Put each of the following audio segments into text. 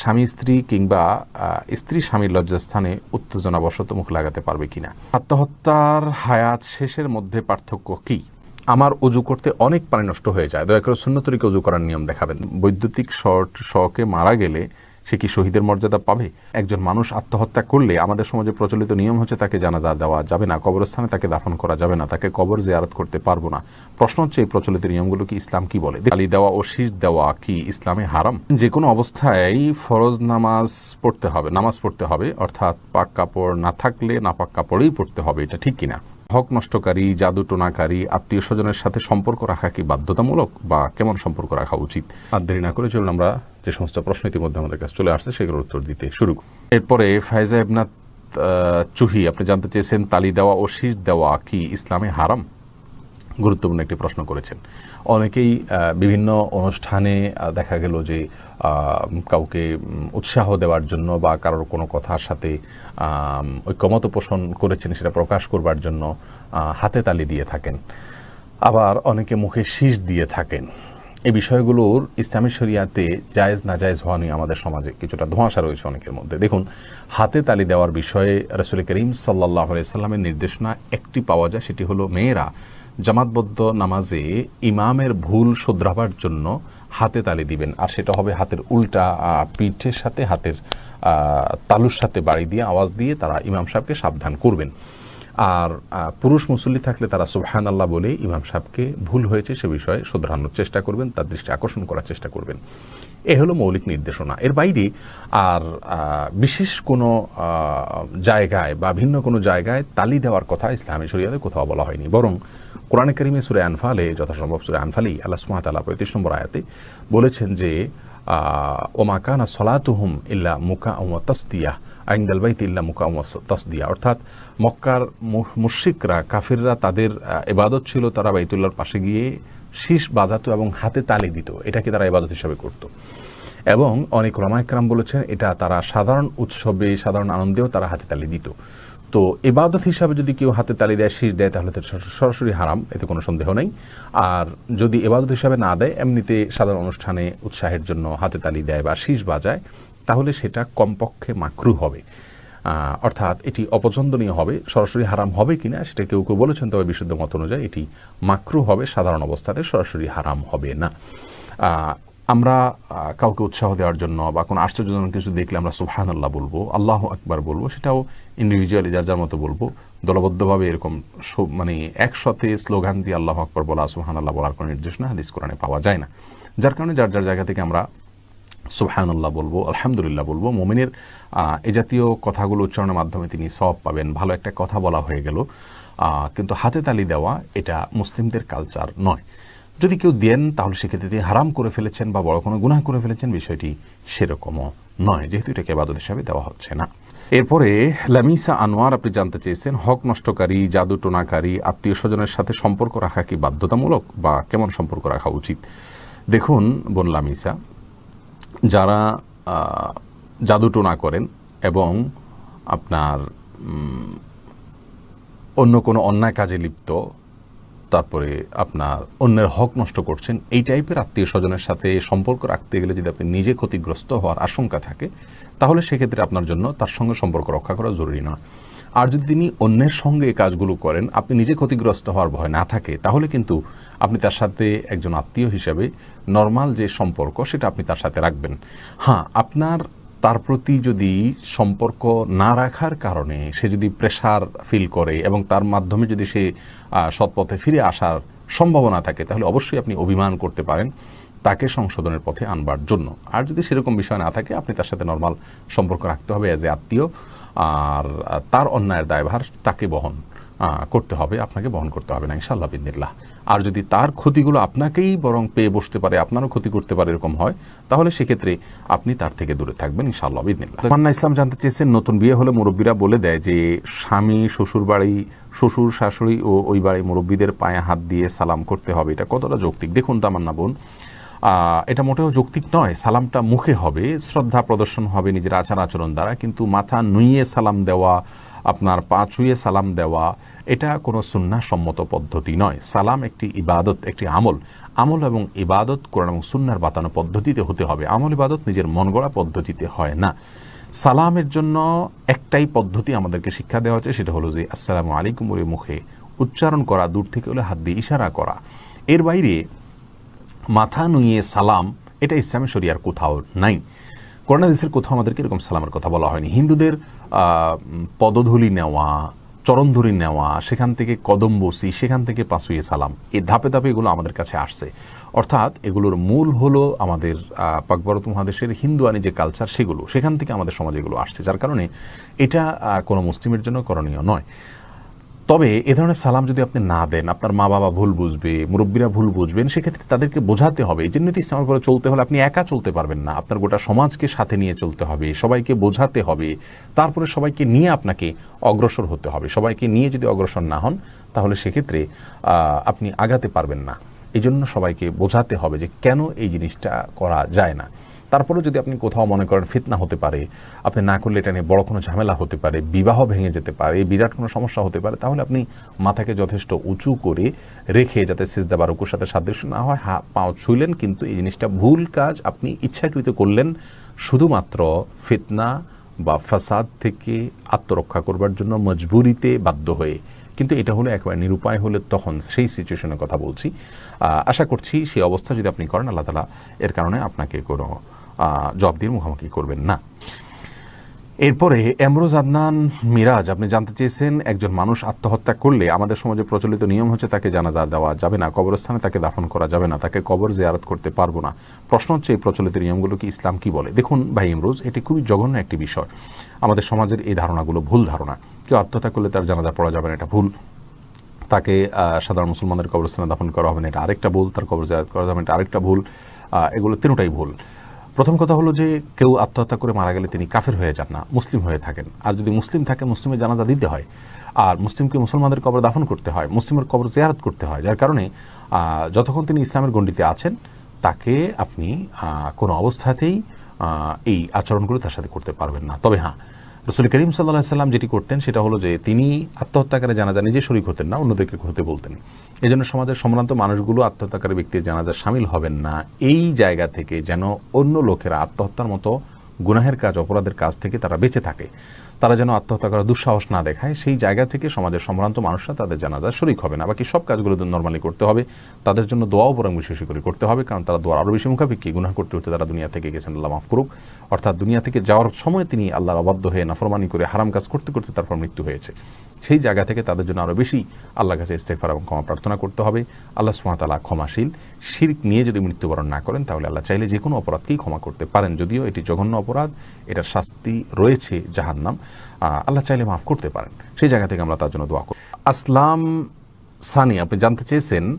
স্বামী, স্ত্রী কিংবা স্ত্রী স্বামীর লজ্জাস্থানে উত্তেজনাবশত মুখ লাগাতে পারবে কিনা? আত্মহত্যার হায়াত শেষের মধ্যে পার্থক্য কি? আমার অজু করতে অনেক পানি নষ্ট হয়ে যায়। দয়া করে শূন্য তরিকে অজু করার নিয়ম দেখাবেন। বৈদ্যুতিক শর্ট শকে মারা গেলে সে কি শহীদের মর্যাদা পাবে? একজন মানুষ আত্মহত্যা করলে আমাদের সমাজে প্রচলিত নিয়ম হচ্ছে তাকে জানাজা দেওয়া যাবে না, কবরস্থানে তাকে দাফন করা যাবে না, তাকে কবর জিয়ারত করতে পারব না। প্রশ্ন হচ্ছে এই প্রচলিত নিয়মগুলো কি ইসলাম কি বলে? আলি দেওয়া ও শীষ দেওয়া কি ইসলামে হারাম? যে কোনো অবস্থায় ফরজ নামাজ পড়তে হবে, নামাজ পড়তে হবে, অর্থাৎ পাক কাপড় না থাকলে না পাক কাপড়েই পড়তে হবে, এটা ঠিক কিনা? হক নষ্টকারী জাদু টোনাকারী আত্মীয় স্বজনের সাথে সম্পর্ক রাখা কি বাধ্যতামূলক বা কেমন সম্পর্ক রাখা উচিত? আর দেরি না করে চলুন আমরা যে সমস্ত প্রশ্ন ইতিমধ্যে আমাদের কাছে চলে আসছে সেগুলোর উত্তর দিতে শুরু এরপরে ফায়জা আহ, চুহি আপনি জানতে চেয়েছেন তালি দেওয়া ও শীষ দেওয়া কি ইসলামে হারাম? গুরুত্বপূর্ণ একটি প্রশ্ন করেছেন। অনেকেই বিভিন্ন অনুষ্ঠানে দেখা গেল যে কাউকে উৎসাহ দেওয়ার জন্য বা কারোর কোনো কথার সাথে ঐক্যমত পোষণ করেছেন সেটা প্রকাশ করবার জন্য হাতে তালি দিয়ে থাকেন। আবার অনেকে মুখে শীষ দিয়ে থাকেন। এই বিষয়গুলোর ইসলামী শরিয়াতে জায়েজ না জায়েজ হওয়া নিয়ে আমাদের সমাজে কিছুটা ধোঁয়াশা রয়েছে অনেকের মধ্যে। দেখুন, হাতে তালি দেওয়ার বিষয়ে রসুল করিম সাল্লাহ সাল্লামের নির্দেশনা একটি পাওয়া যায়, সেটি হলো মেয়েরা। জামাতবদ্ধ নামাজে ইমামের ভুল শোধরাবার জন্য হাতে তালি দিবেন। আর সেটা হবে হাতের উল্টা পিঠের সাথে, হাতের তালুর সাথে বাড়ি দিয়ে আওয়াজ দিয়ে তারা ইমাম সাহেবকে সাবধান করবেন। আর পুরুষ মুসল্লি থাকলে তারা সুবহান আল্লাহ বলে ইমাম সাহেবকে ভুল হয়েছে সে বিষয়ে শুধরানোর চেষ্টা করবেন, তার দৃষ্টি আকর্ষণ করার চেষ্টা করবেন। এ হলো মৌলিক নির্দেশনা। এর বাইরে আর বিশেষ কোনো জায়গায় বা ভিন্ন কোনো জায়গায় তালি দেওয়ার কথা ইসলামী শরিয়াতে কোথাও বলা হয়নি। বরং কোরআনে করিমে সুরে আনফালে, যথাসম্ভব সুরে আনফালেই আল্লাহ সুমাত আল্লাহ পঁয়ত্রিশ নম্বর আয়াতে বলেছেন যে ওমা কানা সলাতুহুম ইল্লা মুকা ও তসদিয়া, আইন্দাল বাইত ইল্লা মুকা ও তসদিয়া। অর্থাৎ মক্কার মু- মুশরিকরা, কাফিররা তাদের এবাদত ছিল তারা বাইতুল্লাহর পাশে গিয়ে শীষ বাজাতো এবং হাতে তালি দিত। এটাকে তারা এবাদত হিসাবে করতো। এবং অনেক রমায়করাম বলেছেন, এটা তারা সাধারণ উৎসবে, সাধারণ আনন্দেও তারা হাতে তালি দিত। তো এবাদত হিসাবে যদি কেউ হাতে তালি দেয়, শীষ দেয়, তাহলে তো সরাসরি হারাম, এতে কোনো সন্দেহ নেই। আর যদি এবাদত হিসাবে না দেয়, এমনিতে সাধারণ অনুষ্ঠানে উৎসাহের জন্য হাতে তালি দেয় বা শীষ বাজায়, তাহলে সেটা কমপক্ষে মাকরু হবে। অর্থাৎ এটি অপছন্দনীয় হবে, সরাসরি হারাম হবে কিনা সেটা কেউ কেউ বলেছেন, তবে বিশুদ্ধ মত অনুযায়ী এটি মাকরু হবে, সাধারণ অবস্থাতে সরাসরি হারাম হবে না। আমরা কাউকে উৎসাহ দেওয়ার জন্য বা কোনো আশ্চর্যজনক কিছু দেখলে আমরা সুবহান আল্লাহ বলব, আল্লাহ আকবার বলব, সেটাও ইন্ডিভিজুয়ালি যার যার মতো বলব। দলবদ্ধভাবে এরকম মানে একসাথে স্লোগান দিয়ে আল্লাহ আকবার বলা সুবহান আল্লাহ বলার কোনো নির্দেশনা হাদিস কোরআনে পাওয়া যায় না। যার কারণে যার যার জায়গা থেকে আমরা সুবহানাল্লাহ বলব, আলহামদুলিল্লাহ বলব। মোমিনের এ জাতীয় কথাগুলো উচ্চারণের মাধ্যমে তিনি সব পাবেন। ভালো একটা কথা বলা হয়ে গেল। কিন্তু হাতে তালি দেওয়া এটা মুসলিমদের কালচার নয়। যদি কেউ দেন, তাহলে সেক্ষেত্রে তিনি হারাম করে ফেলেছেন বা বড় কোনো গুনাহ করে ফেলেছেন, বিষয়টি সেরকমও নয়। যেহেতু এটাকে আবাদত হিসাবে দেওয়া হচ্ছে না। এরপরে, লামিসা আনোয়ার, আপনি জানতে চেয়েছেন, হক নষ্টকারী, জাদু টোনাকারী, আত্মীয় স্বজনের সাথে সম্পর্ক রাখা কি বাধ্যতামূলক বা কেমন সম্পর্ক রাখা উচিত? দেখুন, বোন লামিসা, যারা জাদু টোনা করেন এবং আপনার অন্য কোনো অন্যায় কাজে লিপ্ত তারপরে আপনার অন্যের হক নষ্ট করছেন, এই টাইপের আত্মীয় স্বজনের সাথে সম্পর্ক রাখতে গেলে যদি আপনি নিজে ক্ষতিগ্রস্ত হওয়ার আশঙ্কা থাকে, তাহলে সেক্ষেত্রে আপনার জন্য তার সঙ্গে সম্পর্ক রক্ষা করা জরুরি নয়। আর যদি তিনি অন্যের সঙ্গে এই কাজগুলো করেন, আপনি নিজে ক্ষতিগ্রস্ত হওয়ার ভয় না থাকে, তাহলে কিন্তু আপনি তার সাথে একজন আত্মীয় হিসাবে নর্মাল যে সম্পর্ক, সেটা আপনি তার সাথে রাখবেন। হ্যাঁ আপনার তার প্রতি যদি সম্পর্ক না রাখার কারণে সে যদি প্রেশার ফিল করে এবং তার মাধ্যমে যদি সে সৎপথে ফিরে আসার সম্ভাবনা থাকে, তাহলে অবশ্যই আপনি অভিমান করতে পারেন তাকে সংশোধনের পথে আনবার জন্য। আর যদি সেরকম বিষয় না থাকে, আপনি তার সাথে নর্মাল সম্পর্ক রাখতে হবে অ্যাজ এ আত্মীয়, আর, তার অন্যায়ের দায়ভার তাকে বহন করতে হবে, আপনাকে বহন করতে হবে না ইনশাল্লাহ বিদিল্লাহ আর যদি তার ক্ষতিগুলো আপনাকেই বরং পেয়ে বসতে পারে, আপনারও ক্ষতি করতে পারে এরকম হয়, তাহলে সেক্ষেত্রে আপনি তার থেকে দূরে থাকবেন ইনশাল্লাহ বিদিল্লাহ মান্না ইসলাম জানতে চেয়েছেন, নতুন বিয়ে হলে মুরব্বীরা বলে দেয় যে, স্বামী, শ্বশুর বাড়ি, শ্বশুর, শাশুড়ি ও ওই বাড়ি মুরব্বীদের পায়ে হাত দিয়ে সালাম করতে হবে, এটা কতটা যৌক্তিক? দেখুন তামান্না বোন এটা মোটেও যৌক্তিক নয়, সালামটা মুখে হবে, শ্রদ্ধা প্রদর্শন হবে নিজের আচার আচরণ দ্বারা, কিন্তু মাথা নুইয়ে সালাম দেওয়া, আপনার পা ছুঁয়ে সালাম দেওয়া এটা কোনো সম্মত পদ্ধতি নয়। সালাম একটি ইবাদত, একটি আমল। আমল এবং ইবাদত কোরআন এবং সুন্নার বাতানো পদ্ধতিতে হতে হবে। আমল ইবাদত নিজের মন গড়া পদ্ধতিতে হয় না। সালামের জন্য একটাই পদ্ধতি আমাদেরকে শিক্ষা দেওয়া হচ্ছে সেটা হলো যে আসসালামু আলাইকুম মুখে উচ্চারণ করা, দূর থেকে হলে হাত দিয়ে ইশারা করা। এর বাইরে মাথা নুইয়ে সালাম, এটা ইসলামের শরিয়ার কোথাও নাই। করোনা দেশের কোথাও আমাদেরকে এরকম সালামের কথা বলা হয়নি। হিন্দুদের পদধূলি নেওয়া চরণধুরি নেওয়া, সেখান থেকে কদম বসি, সেখান থেকে পাশুয়ে সালাম এই ধাপে ধাপে এগুলো আমাদের কাছে আসছে। অর্থাৎ এগুলোর মূল হলো আমাদের পাকবরত মহাদেশের হিন্দু আনি যে কালচার সেগুলো, সেখান থেকে আমাদের সমাজে এগুলো আসছে, যার কারণে এটা কোনো মুসলিমের জন্য করণীয় নয়। তবে এ ধরনের সালাম যদি আপনি না দেন, আপনার মা বাবা ভুল বুঝবে, মুরব্বীরা ভুল বুঝবেন, সেক্ষেত্রে তাদেরকে বোঝাতে হবে। এই জন্য ইসলামের পরে চলতে হলে আপনি একা চলতে পারবেন না। আপনার গোটা সমাজকে সাথে নিয়ে চলতে হবে, সবাইকে বোঝাতে হবে, তারপরে সবাইকে নিয়ে আপনাকে অগ্রসর হতে হবে। সবাইকে নিয়ে যদি অগ্রসর না হন, তাহলে সেক্ষেত্রে আপনি আগাতে পারবেন না। এই জন্য সবাইকে বোঝাতে হবে যে কেন এই জিনিসটা করা যায় না। তারপরে যদি আপনি কোথাও মনে করেন ফিতনা হতে পারে, আপনি না করলে এটা নিয়ে বড় কোনো ঝামেলা হতে পারে, বিবাহ ভেঙে যেতে পারে, বিরাট কোনো সমস্যা হতে পারে, তাহলে আপনি মাথাকে যথেষ্ট উঁচু করে রেখে যাতে সিজদা বা রুকুর সাথে সাদৃশ্য না হয় হা পাও ছুইলেন, কিন্তু এই জিনিসটা ভুল কাজ। আপনি ইচ্ছাকৃত করলেন শুধুমাত্র ফিতনা বা ফাসাদ থেকে আত্মরক্ষা করবার জন্য মজবুরিতে বাধ্য হয়ে। কিন্তু এটা হলো একেবারে নিরুপায় হলে তখন সেই সিচুয়েশনের কথা বলছি। আশা করছি সেই অবস্থা যদি আপনি করেন, আল্লাহ তালা এর কারণে আপনাকে কোনো আহ, জবাব দিয়ে মুখোমুখি করবেন না। এরপরে এমরোজ আদনান মিরাজ আপনি জানতে চেয়েছেন একজন মানুষ আত্মহত্যা করলে আমাদের সমাজে প্রচলিত নিয়ম হচ্ছে তাকে জানাজা দেওয়া যাবে না কবরস্থানে তাকে দাফন করা যাবে না তাকে কবর জিয়ারত করতে পারব না। প্রশ্ন হচ্ছে এই প্রচলিত নিয়মগুলো কি ইসলাম কি বলে? দেখুন ভাই ইমরোজ এটি খুবই জঘন্য একটি বিষয়। আমাদের সমাজের এই ধারণাগুলো ভুল ধারণা। কেউ আত্মহত্যা করলে তার জানাজা পড়া যাবে না এটা ভুল। তাকে সাধারণ মুসলমানদের কবরস্থানে দাফন করা হবে না এটা আরেকটা ভুল। তার কবর জায়াত করা যাবে না এটা আরেকটা ভুল। এগুলো তিনটাই ভুল। প্রথম কথা হলো যে কেউ আত্মহত্যা করে মারা গেলে তিনি কাফের হয়ে যান না, মুসলিম হয়ে থাকেন। আর যদি মুসলিম থাকে, মুসলিমের জানাজা দিতে হয়। আর মুসলিমকে মুসলমানদের কবর দাফন করতে হয়, মুসলিমের কবর জিয়ারত করতে হয়, যার কারণে যতক্ষণ তিনি ইসলামের গণ্ডিতে আছেন, তাকে আপনি কোনো অবস্থাতেই এই আচরণগুলো তার সাথে করতে পারবেন না। তবে হ্যাঁ রসুল করিম সাল্লাহ সাল্লাম যেটি করতেন সেটা হলো যে তিনি আত্মহত্যাকারে জানাজা নিজে শরিক হতেন না, অন্যদেরকে হতে বলতেন। এই জন্য সমাজের সম্ভ্রান্ত মানুষগুলো আত্মহত্যাকারী ব্যক্তির জানাজা সামিল হবেন না। এই জায়গা থেকে যেন অন্য লোকেরা আত্মহত্যার মতো গুনাহের কাজ, অপরাধের কাজ থেকে তারা বেঁচে থাকে। তারা যেন আত্মহত্যা করার দুঃসাহস না দেখায়, সেই জায়গা থেকে সমাজের সম্ভ্রান্ত মানুষরা তাদের জানাজা শরিক হবে না। বাকি সব কাজগুলো নর্মালি করতে হবে। তাদের জন্য দোয়াও বরং বেশি করে করতে হবে, কারণ তারা দোয়ার আরও বেশি মুখাপেক্ষি। গুনাহ করতে করতে তারা দুনিয়া থেকে গেছেন, আল্লাহ মাফ করুক। অর্থাৎ দুনিয়া থেকে যাওয়ার সময় তিনি আল্লাহর অবাধ্য হয়ে নাফরমানি করে হারাম কাজ করতে করতে তারপর মৃত্যু হয়েছে। সেই জায়গা থেকে তাদের জন্য আরও বেশি আল্লাহর কাছে ইস্তেফার এবং ক্ষমা প্রার্থনা করতে হবে। আল্লাহ সুমাতালা ক্ষমাশীল। শির্ক নিয়ে যদি মৃত্যুবরণ না করেন, তাহলে আল্লাহ চাইলে যে কোনো অপরাধকেই ক্ষমা করতে পারেন। যদিও এটি জঘন্য অপরাধ, এটার শাস্তি রয়েছে জাহান্নাম। নাম আল্লাহ চাইলে মাফ করতে পারেন। সেই জায়গা থেকে আমরা তার জন্য দোয়া করি। আসলাম সানি, আপনি জানতে চেয়েছেন,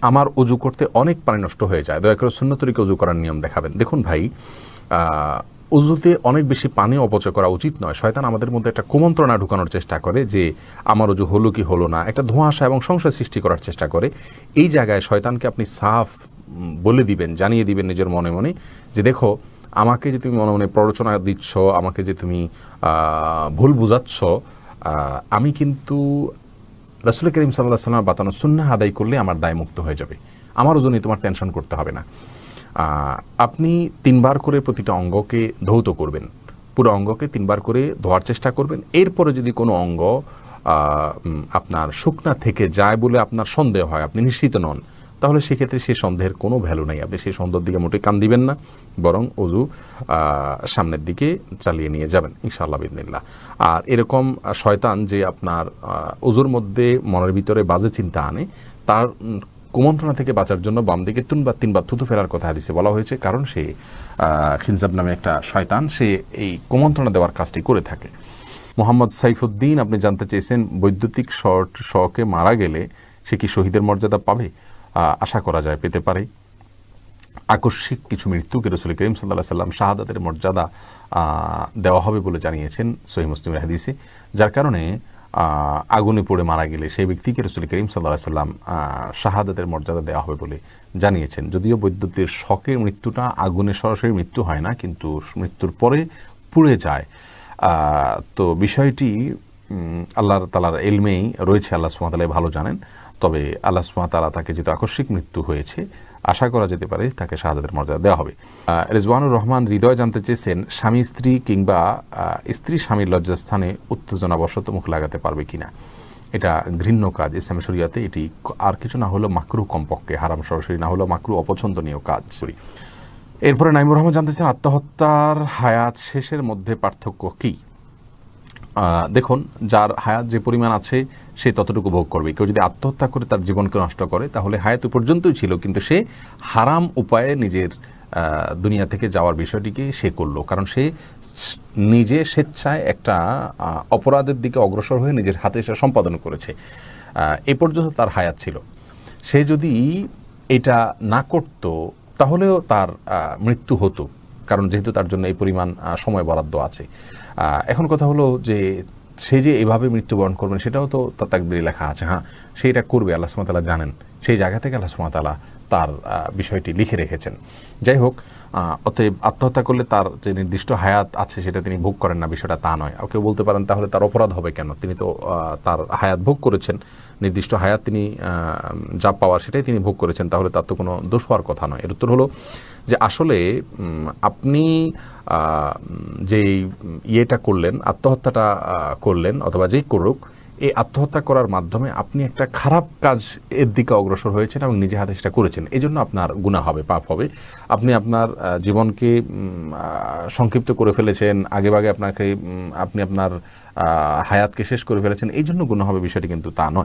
আমার অজু করতে অনেক পানি নষ্ট হয়ে যায়। দয়া করে শূন্য তরিকে অজু করার নিয়ম দেখাবেন। দেখুন ভাই অজুতে অনেক বেশি পানি অপচয় করা উচিত নয়। শয়তান আমাদের মধ্যে একটা কুমন্ত্রণা ঢুকানোর চেষ্টা করে যে, আমার অজু হলো কি হলো না? একটা ধোঁয়াশা এবং সংশয় সৃষ্টি করার চেষ্টা করে। এই জায়গায় শয়তানকে আপনি সাফ বলে দিবেন, জানিয়ে দিবেন নিজের মনে মনে যে, দেখো, আমাকে যে তুমি মনে মনে প্ররোচনা দিচ্ছ, আমাকে যে তুমি ভুল বুঝাচ্ছ আমি কিন্তু রাসুল করিম সাল্লাহ সাল্লাম বাতানো সুন্না আদায় করলে আমার দায় মুক্ত হয়ে যাবে। আমার ওজনে তোমার টেনশন করতে হবে না। আপনি তিনবার করে প্রতিটা অঙ্গকে ধৌত করবেন। পুরো অঙ্গকে তিনবার করে ধোয়ার চেষ্টা করবেন। এরপরে যদি কোনো অঙ্গ আপনার শুকনা থেকে যায় বলে আপনার সন্দেহ হয়, আপনি নিশ্চিত নন, তাহলে সেক্ষেত্রে সেই সন্দেহের কোনো ভ্যালু নাই। আপনি সেই সন্দেহের দিকে মোটে কান দিবেন না, বরং অজু সামনের দিকে চালিয়ে নিয়ে যাবেন, ইনশাআল্লাহ বিদিনিল্লাহ আর এরকম শয়তান যে আপনার অজুর মধ্যে মনের ভিতরে বাজে চিন্তা আনে, তার কুমন্ত্রণা থেকে বাঁচার জন্য বাম দিকে তিনবার তিনবার থুতু ফেরার কথা হাদিসে বলা হয়েছে, কারণ সে খিনজাব নামে একটা শয়তান, সে এই কুমন্ত্রণা দেওয়ার কাজটি করে থাকে। মোহাম্মদ সাইফুদ্দিন, আপনি জানতে চেয়েছেন বৈদ্যুতিক শর্ট শকে মারা গেলে সে কি শহীদের মর্যাদা পাবে? আশা করা যায়, পেতে পারে। আকস্মিক কিছু মৃত্যুকে রসুল করিম সাল্লাহ সাল্লাম শাহাদাতের মর্যাদা দেওয়া হবে বলে জানিয়েছেন সহি মুসলিমের হাদিসে, যার কারণে আগুনে পড়ে মারা গেলে সেই ব্যক্তিকে রসুল করিম সাল্লাহ সাল্লাম শাহাদাতের মর্যাদা দেওয়া হবে বলে জানিয়েছেন? যদিও বৈদ্যুতিক শকের মৃত্যুটা আগুনে সরাসরি মৃত্যু হয় না, কিন্তু মৃত্যুর পরে পুড়ে যায়। তো বিষয়টি আল্লাহর তালার এলমেই রয়েছে, আল্লাহ সুমাতালাই ভালো জানেন। তবে আল্লাহ সুমাতালা তাকে যেহেতু আকস্মিক মৃত্যু হয়েছে আশা করা যেতে পারে তাকে শাহাদাতের মর্যাদা দেওয়া হবে। রেজওয়ানুর রহমান হৃদয় জানতে চেয়েছেন, স্বামী, স্ত্রী কিংবা স্ত্রী স্বামীর লজ্জাস্থানে উত্তেজনাবশত মুখ লাগাতে পারবে কিনা। এটা ঘৃণ্য কাজ, ইসলাম শরিয়াতে এটি আর কিছু না হলেও মাকরু কমপক্ষে হারাম, সরাসরি না হলেও মাকরু অপছন্দনীয় কাজ। এরপরে নাইমুর রহমান জানতেছেন আত্মহত্যার হায়াত শেষের মধ্যে পার্থক্য কী? দেখুন, যার হায়াত যে পরিমাণ আছে, সে ততটুকু ভোগ করবে। কেউ যদি আত্মহত্যা করে, তার জীবনকে নষ্ট করে, তাহলে হায়াত পর্যন্তই ছিল, কিন্তু সে হারাম উপায়ে নিজের দুনিয়া থেকে যাওয়ার বিষয়টিকে সে করল। কারণ সে নিজে স্বেচ্ছায় একটা অপরাধের দিকে অগ্রসর হয়ে নিজের হাতে সে সম্পাদন করেছে। এ পর্যন্ত তার হায়াত ছিল। সে যদি এটা না করত, তাহলেও তার মৃত্যু হতো। কারণ যেহেতু তার জন্য এই পরিমাণ সময় বরাদ্দ আছে। এখন কথা হলো যে সে যে এভাবে মৃত্যুবরণ করবেন, সেটাও তো তাকদিরে লেখা আছে হ্যাঁ? সেটা করবে, আল্লাহ সুমতাল্লাহ জানেন। সেই জায়গা থেকে আল্লাহ সুমাতালা তার বিষয়টি লিখে রেখেছেন। যাই হোক অতএব আত্মহত্যা করলে তার যে নির্দিষ্ট হায়াত আছে সেটা তিনি ভোগ করেন না, বিষয়টা তা নয়। কেউ বলতে পারেন তাহলে তার অপরাধ হবে কেন? তিনি তো তার হায়াত ভোগ করেছেন, নির্দিষ্ট হায়াত তিনি যা পাওয়ার সেটাই তিনি ভোগ করেছেন, তাহলে তার তো কোনো দোষ হওয়ার কথা নয়। এর উত্তর হলো যে আসলে আপনি যেই ইয়েটা করলেন, আত্মহত্যাটা করলেন অথবা যেই করুক এই আত্মহত্যা করার মাধ্যমে আপনি একটা খারাপ কাজ এর দিকে অগ্রসর হয়েছেন এবং নিজে হাতে সেটা করেছেন। এই জন্য আপনার গুণা হবে, পাপ হবে। আপনি আপনার জীবনকে সংক্ষিপ্ত করে ফেলেছেন, আগেভাগে আপনাকে আপনি আপনার হায়াতকে শেষ করে ফেলেছেন এই জন্য গুণা হবে বিষয়টি কিন্তু তা নয়।